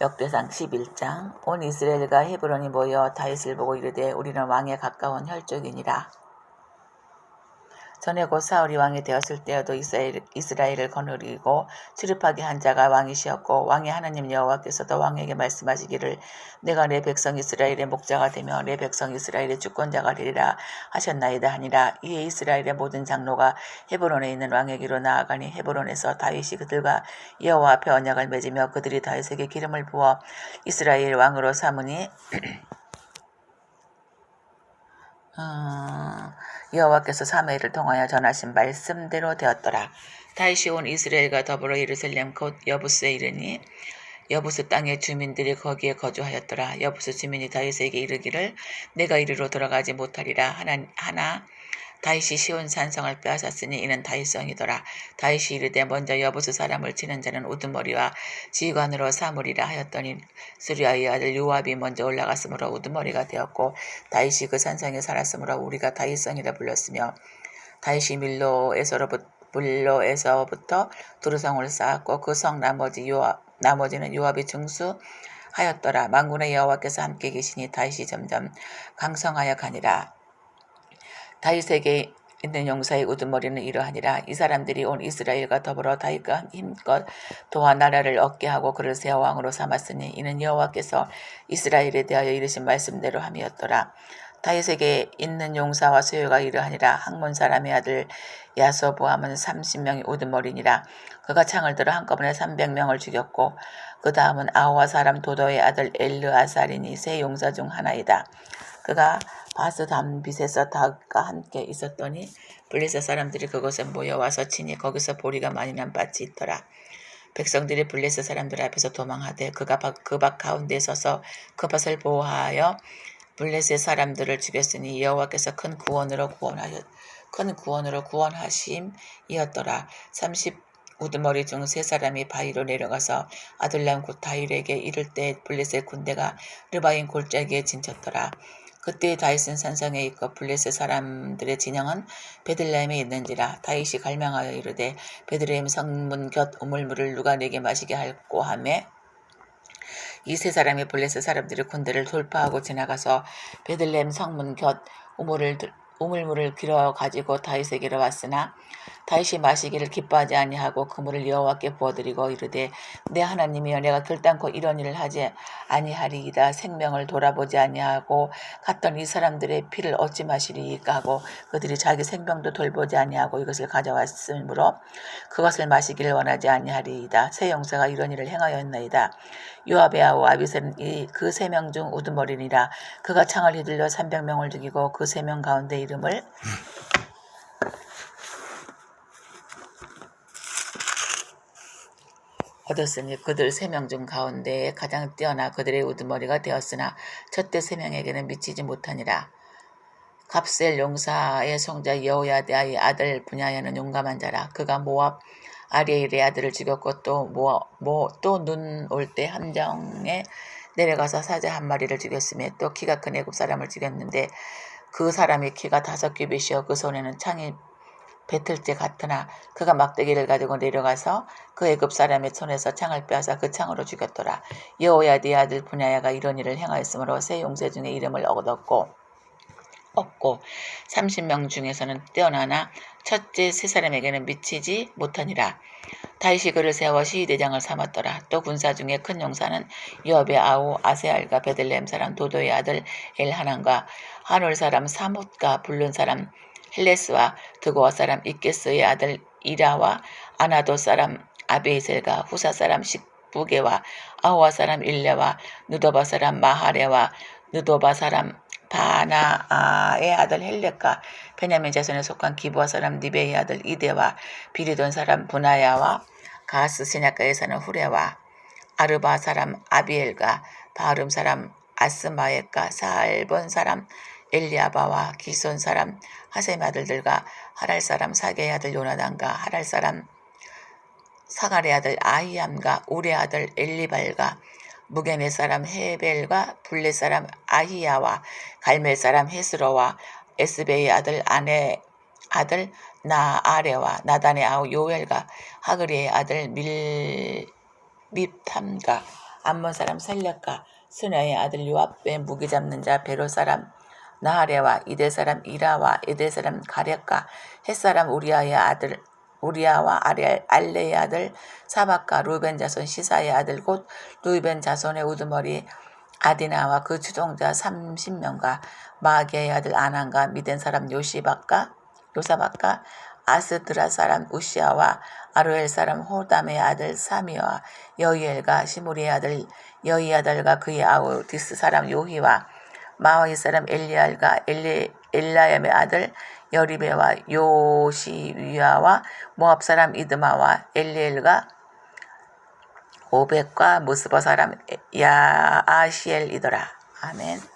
역대상 11장 온 이스라엘과 헤브론이 모여 다윗을 보고 이르되 우리는 왕에 가까운 혈족이니라. 전에 곧 사울이 왕이 되었을 때에도 이스라엘, 이스라엘을 거느리고 출입하게 한 자가 왕이시었고 왕의 하나님 여호와께서도 왕에게 말씀하시기를 내가 내 백성 이스라엘의 목자가 되며 내 백성 이스라엘의 주권자가 되리라 하셨나이다 하니라. 이에 이스라엘의 모든 장로가 헤브론에 있는 왕에게로 나아가니 헤브론에서 다윗이 그들과 여호와 앞에 언약을 맺으며 그들이 다윗에게 기름을 부어 이스라엘 왕으로 삼으니 어, 여호와께서 사무엘을 통하여 전하신 말씀대로 되었더라. 다시 온 이스라엘과 더불어 예루살렘 곧 여부스에 이르니 여부스 땅의 주민들이 거기에 거주하였더라. 여부스 주민이 다윗에게 이르기를 내가 이리로 돌아가지 못하리라 하나, 하나 다윗이 시온 산성을 빼앗았으니 이는 다윗성이더라. 다윗이 이르되 먼저 여부스 사람을 치는 자는 우두머리와 지휘관으로 삼으리라 하였더니 수리아의 아들 요압이 먼저 올라갔으므로 우두머리가 되었고 다윗이 그 산성에 살았으므로 우리가 다윗성이라 불렀으며 다윗이 밀로에서로부터 밀로에서부터 두루성을 쌓았고 그 성 나머지 요압 나머지는 요압이 중수하였더라. 만군의 여호와께서 함께 계시니 다윗이 점점 강성하여 가니라. 다윗에게 있는 용사의 우두머리는 이러하니라. 이 사람들이 온 이스라엘과 더불어 다윗과 힘껏 도와 나라를 얻게 하고 그를 세워 왕으로 삼았으니 이는 여호와께서 이스라엘에 대하여 이르신 말씀대로 함이었더라. 다윗에게 있는 용사와 소유가 이러하니라. 항몬 사람의 아들 야소보암은 30명이 우두머리니라. 그가 창을 들어 한꺼번에 300명을 죽였고 그 다음은 아호와 사람 도도의 아들 엘르아살이니 세 용사 중 하나이다. 그가 바스 담빗에서 다윗과 함께 있었더니 블레셋 사람들이 그곳에 모여와서 치니 거기서 보리가 많이 난 밭이 있더라. 백성들이 블레셋 사람들 앞에서 도망하되 그가 그밭 가운데 서서 그 밭을 보호하여 블레셋 사람들을 죽였으니 여호와께서 큰 구원으로 구원하여 큰 구원으로 구원하심이었더라. 30 우두머리 중 세 사람이 바위로 내려가서 아들람 곧 다윗에게 이를 때 블레셋 군대가 르바인 골짜기에 진쳤더라. 그때 다윗은 산성에 있고 블레셋 사람들의 진영은 베들레헴에 있는지라 다윗이 갈망하여 이르되 베들레헴 성문 곁 우물물을 누가 내게 마시게 할꼬 하매? 이세 사람이 블레셋 사람들의 군대를 돌파하고 지나가서 베들레헴 성문 곁 우물을 우물물을 길어 가지고 다윗에게로 왔으나 다윗이 마시기를 기뻐하지 아니하고 그 물을 여호와께 부어드리고 이르되 내 하나님이여 내가 결단코 이런 일을 하지 아니하리이다. 생명을 돌아보지 아니하고 갔던 이 사람들의 피를 얻지 마시리이까 하고 그들이 자기 생명도 돌보지 아니하고 이것을 가져왔으므로 그것을 마시기를 원하지 아니하리이다. 새 용사가 이런 일을 행하였나이다 요압의 아우 아비셀은 그세 명 중 우두머리니라 그가 창을 휘둘러 300명을 죽이고 그 세 명 가운데 이름을 얻었으니 그들 세 명 중 가운데 가장 뛰어나 그들의 우두머리가 되었으나 첫째 세 명에게는 미치지 못하니라. 갑셀 용사의 성자 여호야다의 아들 분야야는 용감한 자라. 그가 모압 아리엘의 아들을 죽였고 또뭐또 눈 올 때 함정에 내려가서 사자 한 마리를 죽였으며 또 키가 큰 애굽 사람을 죽였는데 그 사람의 키가 다섯 규빗이요 그 손에는 창이 배틀째 같으나 그가 막대기를 가지고 내려가서 그 애굽 사람의 손에서 창을 빼앗아 그 창으로 죽였더라. 여호야의 아들 분야야가 이런 일을 행하였으므로 세 용세 중에 이름을 얻었고 없고 30명 중에서는 뛰어나나 첫째 세 사람에게는 미치지 못하니라. 다윗이 그를 세워 시위대장을 삼았더라. 또 군사 중에 큰 용사는 여업의 아우 아세알과 베들레헴 사람 도도의 아들 엘하난과 하놀 사람 사못과 불른 사람 헬레스와 드고아 사람 이케스의 아들 이라와 아나도 사람 아베이셀과 후사 사람 식부게와 아호와 사람 일레와 누도바 사람 마하레와 누도바 사람 바나의 아들 헬렉과 베냐민 자손에 속한 기부아 사람 니베의 아들 이데와 비리돈 사람 분하야와 가스 시냐가에 사는 후레와 아르바 사람 아비엘과 바름 사람 아스마에과 사알본 사람 엘리아바와 기손 사람 하셈 아들들과 하랄 사람 사게의 아들 요나단과 하랄 사람 사갈의 아들 아히암과 우레 아들 엘리발과 무게네 사람 헤벨과 블레 사람 아히야와 갈멜 사람 헤스로와 에스베의 아들 아내 아들 나아레와 나단의 아우 요엘과 하그리의 아들 밀 밉탐과 암몬 사람 살략과 스나의 아들 요압의 무기 잡는 자 베로 사람 나하레와 이대 사람 이라와 에대 사람 가렉과 헷 사람 우리아의 아들 우리아와 알레의 아들 사박과 루벤 자손 시사의 아들 곧 루벤 자손의 우두머리 아디나와 그 추종자 30명과 마게의 아들 아난과 미덴 사람 요시박과 요사박과 아스드라 사람 우시아와 아루엘 사람 호담의 아들 사미와 여이엘과 시무리의 아들 여이아들과 그의 아우 디스 사람 요히와 마와이 사람 엘리알과 엘리, 엘라얌의 아들 여리베와 요시위아와 모압 사람 이드마와 엘리엘과 오백과 무스버 사람 야아시엘이더라. 아멘.